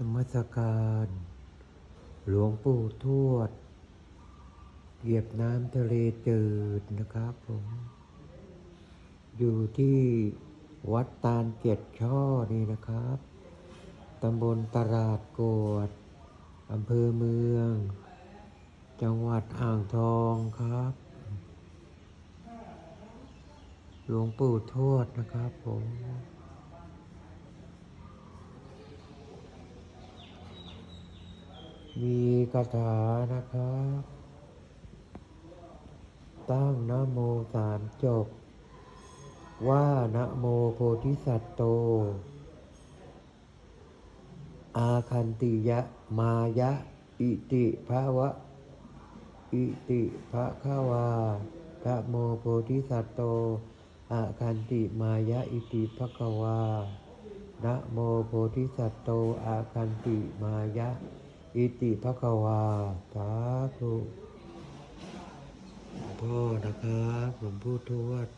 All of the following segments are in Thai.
นมัสการ หลวงปู่ทวด เหยียบน้ำทะเลจืดนะครับผม อยู่ที่วัดตาลเจ็ดช่อนี่นะครับ ตำบลตลาดโกดอำเภอเมือง จังหวัดอ่างทองครับ หลวงปู่ทวดนะครับผม มีคาถานะครับ ตั้งนะโมสามจบ ว่านะโมโพธิสัตว์โต อาคันติยะมายะ อิติภาวะ อิติภะคะวานะโมโพธิสัตว์โต อาคันติมายะอิติภะคะวานะโมโพธิสัตว์โต อาคันติมายะ อิติภะคะวาสาธุหลวงพ่อนะครับหลวงพ่อทวด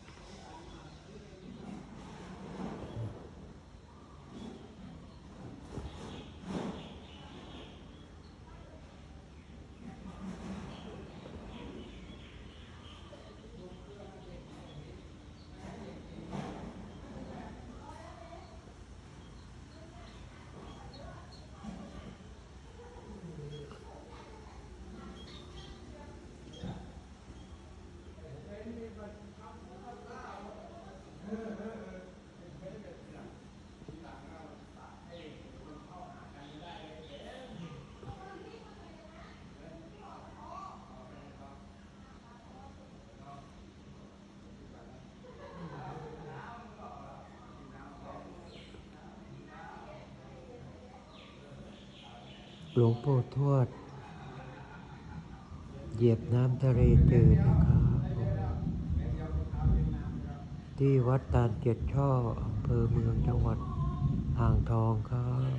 หลวงปู่ทวด เหยียบน้ำทะเลจืดนะครับที่วัดตาลเจ็ดช่ออำเภอเมืองจังหวัดอ่างทองครับ